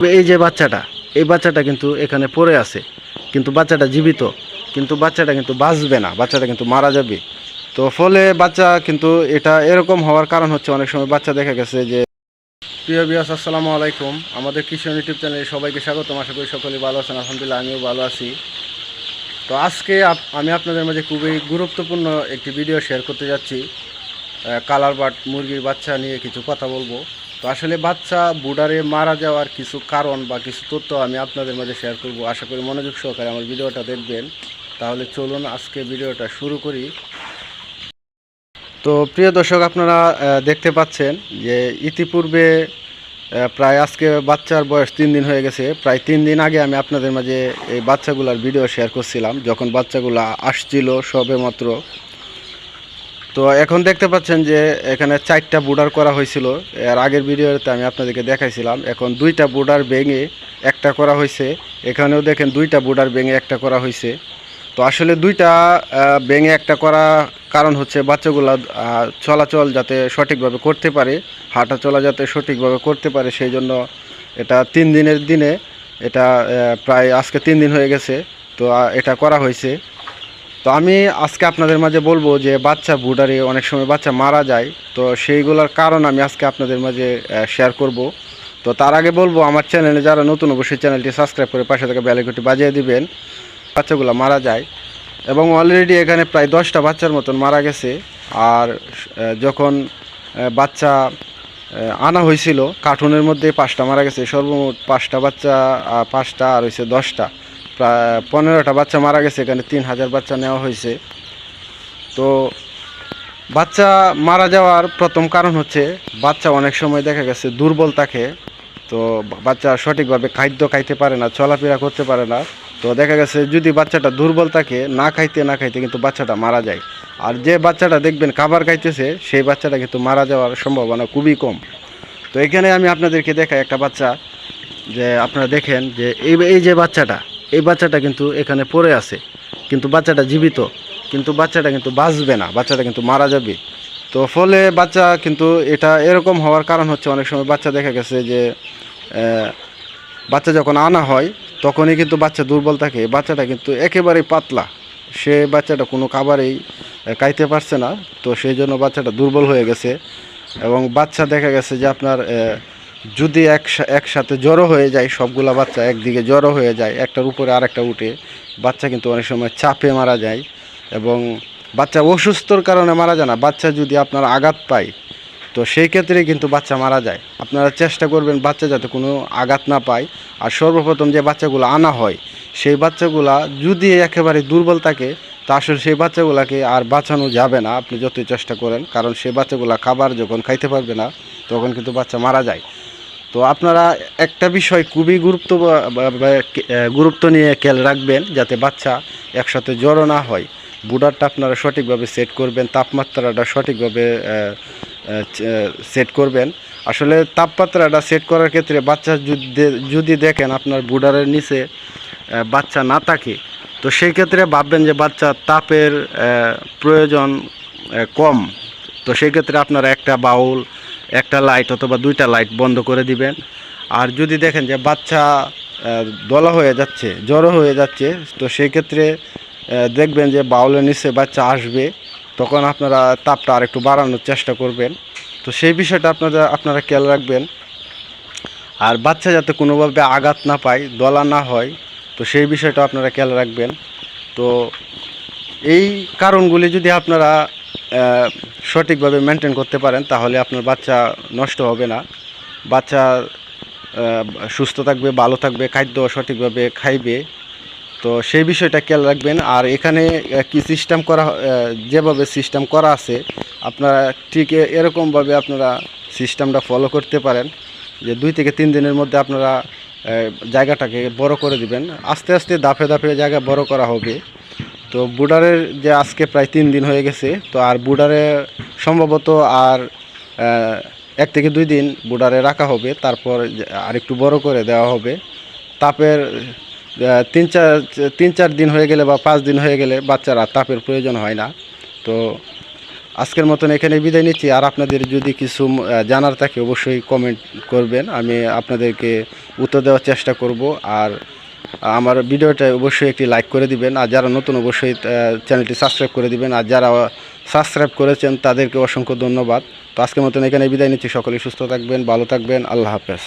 এই যে বাচ্চাটা, এই বাচ্চাটা কিন্তু এখানে পড়ে আছে। কিন্তু বাচ্চাটা জীবিত, কিন্তু বাচ্চাটা কিন্তু বাঁচবে না, বাচ্চাটা কিন্তু মারা যাবে। তো ফলে বাচ্চা কিন্তু এটা এরকম হওয়ার কারণ হচ্ছে অনেক সময় বাচ্চা দেখা গেছে যে প্রিয় বিয়াস আসসালামু আলাইকুম। আমাদের কৃষণ ইউটিউব চ্যানেলে সবাইকে স্বাগতম। আশা করি সকলেই ভালো আছেন, আলহামদুলিল্লাহ আমিও ভালো আছি। তো আজকে আমি আপনাদের মাঝে খুবই গুরুত্বপূর্ণ একটি ভিডিও শেয়ার করতে যাচ্ছি। কালার বাট মুরগির বাচ্চা নিয়ে কিছু কথা বলব। তো আসলে বাচ্চা বুডারে মারা যাওয়ার কিছু কারণ বা কিছু তথ্য আমি আপনাদের মাঝে শেয়ার করব। আশা করি মনোযোগ সহকারে আমার ভিডিওটা দেখবেন। তাহলে চলুন আজকে ভিডিওটা শুরু করি। তো প্রিয় দর্শক, আপনারা দেখতে পাচ্ছেন যে ইতিপূর্বে প্রায় আজকে বাচ্চার বয়স তিন দিন হয়ে গেছে। প্রায় তিন দিন আগে আমি আপনাদের মাঝে এই বাচ্চাগুলার ভিডিও শেয়ার করছিলাম। যখন বাচ্চাগুলা আসছিল সবে মাত্র তো এখন দেখতে পাচ্ছেন যে এখানে চারটা বুডার করা হয়েছিল। এর আগের ভিডিওতে আমি আপনাদেরকে দেখাইছিলাম, এখন দুইটা বুডার ভেঙে একটা করা হয়েছে। এখানেও দেখেন দুইটা বুডার ভেঙে একটা করা হয়েছে। তো আসলে দুইটা ভেঙে একটা করা কারণ হচ্ছে বাচ্চাগুলা চলাচল যাতে সঠিকভাবে করতে পারে, হাঁটা চলা যাতে সঠিকভাবে করতে পারে, সেই জন্য এটা তিন দিনের দিনে, এটা প্রায় আজকে তিন দিন হয়ে গেছে। তো এটা করা হয়েছে। তো আমি আজকে আপনাদের মাঝে বলব যে বাচ্চা বুডারে অনেক সময় বাচ্চা মারা যায়, তো সেইগুলোর কারণ আমি আজকে আপনাদের মাঝে শেয়ার করব। তো তার আগে বলব, আমার চ্যানেলে যারা নতুন, অবশ্যই চ্যানেলটি সাবস্ক্রাইব করে পাশে থেকে বেলাইকটি বাজিয়ে দিবেন, বাচ্চাগুলো মারা যায়। এবং অলরেডি এখানে প্রায় দশটা বাচ্চার মতন মারা গেছে। আর যখন বাচ্চা আনা হয়েছিল কার্টুনের মধ্যে পাঁচটা মারা গেছে। সর্বমোট পাঁচটা বাচ্চা পাঁচটা আর হয়েছে দশটা। পনেরোটা বাচ্চা মারা গেছে, এখানে তিন হাজার বাচ্চা নেওয়া হয়েছে। তো বাচ্চা মারা যাওয়ার প্রথম কারণ হচ্ছে, বাচ্চা অনেক সময় দেখা গেছে দুর্বল থাকে। তো বাচ্চা সঠিকভাবে খাদ্য খাইতে পারে না, চলাফেরা করতে পারে না। তো দেখা গেছে যদি বাচ্চাটা দুর্বল থাকে, না খাইতে না খাইতে কিন্তু বাচ্চাটা মারা যায়। আর যে বাচ্চাটা দেখবেন খাবার খাইতেছে, সেই বাচ্চাটা কিন্তু মারা যাওয়ার সম্ভাবনা খুবই কম। তো এখানে আমি আপনাদেরকে দেখাই একটা বাচ্চা, যে আপনারা দেখেন যে এই এই যে বাচ্চাটা এই বাচ্চাটা কিন্তু এখানে পড়ে আছে। কিন্তু বাচ্চাটা জীবিত। কিন্তু বাচ্চাটা কিন্তু বাঁচবে না। বাচ্চাটা কিন্তু মারা যাবে। তো ফলে বাচ্চা কিন্তু এটা এরকম হওয়ার কারণ হচ্ছে অনেক সময় বাচ্চা দেখা গেছে যে বাচ্চা যখন আনা হয়, তখনই কিন্তু বাচ্চা দুর্বল থাকে। বাচ্চাটা কিন্তু একেবারেই পাতলা। সে বাচ্চাটা কোনো খাবারেই খাইতে পারছে না। তো সেই জন্য বাচ্চাটা দুর্বল হয়ে গেছে। এবং বাচ্চা দেখা গেছে যে আপনার যদি এক একসাথে জড়ো হয়ে যায়, সবগুলা বাচ্চা একদিকে জড়ো হয়ে যায়, একটার উপরে আরেকটা উঠে, বাচ্চা কিন্তু অনেক সময় চাপে মারা যায় এবং বাচ্চা অসুস্থর কারণে মারা যায় না। বাচ্চা যদি আপনার আঘাত পায়, তো সেই ক্ষেত্রে কিন্তু বাচ্চা মারা যায়। আপনারা চেষ্টা করবেন বাচ্চা যাতে কোনো আঘাত না পায়। আর সর্বপ্রথম যে বাচ্চাগুলো আনা হয়, সেই বাচ্চাগুলা যদি একেবারে দুর্বল থাকে, তা আসলে সেই বাচ্চাগুলাকে আর বাঁচানো যাবে না। আপনি যতই চেষ্টা করেন, কারণ সেই বাচ্চাগুলা খাবার যখন খাইতে পারবে না, তখন কিন্তু বাচ্চা মারা যায়। তো আপনারা একটা বিষয় খুবই গুরুত্ব গুরুত্ব নিয়ে খেয়াল রাখবেন যাতে বাচ্চা একসাথে জড়ো না হয়। বুডারটা আপনারা সঠিকভাবে সেট করবেন, তাপমাত্রাটা সঠিকভাবে সেট করবেন। আসলে তাপমাত্রাটা সেট করার ক্ষেত্রে বাচ্চা যদি দেখেন আপনার বুডারের নিচে বাচ্চা না থাকে, তো সেই ক্ষেত্রে ভাববেন যে বাচ্চা তাপের প্রয়োজন কম। তো সেই ক্ষেত্রে আপনারা একটা বাউল একটা লাইট অথবা দুইটা লাইট বন্ধ করে দিবেন। আর যদি দেখেন যে বাচ্চা দলা হয়ে যাচ্ছে, জড়ো হয়ে যাচ্ছে, তো সেই ক্ষেত্রে দেখবেন যে বাউলের নিচে বাচ্চা আসবে, তখন আপনারা তাপটা আরেকটু বাড়ানোর চেষ্টা করবেন। তো সেই বিষয়টা আপনারা আপনারা খেয়াল রাখবেন। আর বাচ্চা যাতে কোনোভাবে আঘাত না পায়, দলা না হয়, তো সেই বিষয়টা আপনারা খেয়াল রাখবেন। তো এই কারণগুলি যদি আপনারা সঠিকভাবে মেনটেন করতে পারেন, তাহলে আপনার বাচ্চা নষ্ট হবে না। বাচ্চা সুস্থ থাকবে, ভালো থাকবে, খাদ্য সঠিকভাবে খাইবে। তো সেই বিষয়টা খেয়াল রাখবেন। আর এখানে কি সিস্টেম করা যেভাবে সিস্টেম করা আছে, আপনারা ঠিক এরকমভাবে আপনারা সিস্টেমটা ফলো করতে পারেন। যে দুই থেকে তিন দিনের মধ্যে আপনারা জায়গাটাকে বড় করে দিবেন। আস্তে আস্তে দাফে দাফে জায়গা বড় করা হবে। তো বুডারের যে আজকে প্রায় তিন দিন হয়ে গেছে, তো আর বুডারে সম্ভবত আর এক থেকে দুই দিন বুডারে রাখা হবে, তারপর যে আরেকটু বড় করে দেওয়া হবে। তাপের তিন চার তিন চার দিন হয়ে গেলে বা পাঁচ দিন হয়ে গেলে বাচ্চারা তাপের প্রয়োজন হয় না। তো আজকের মতন এখানে বিদায় নিচ্ছি। আর আপনাদের যদি কিছু জানার থাকে অবশ্যই কমেন্ট করবেন। আমি আপনাদেরকে উত্তর দেওয়ার চেষ্টা করব। আর আমার ভিডিওটা অবশ্যই একটি লাইক করে দিবেন। আর যারা নতুন, অবশ্যই চ্যানেলটি সাবস্ক্রাইব করে দিবেন। আর যারা সাবস্ক্রাইব করেছেন, তাদেরকে অসংখ্য ধন্যবাদ। তো আজকের মতন এখানে বিদায় নিচ্ছি। সকলে সুস্থ থাকবেন, ভালো থাকবেন। আল্লাহ হাফেজ।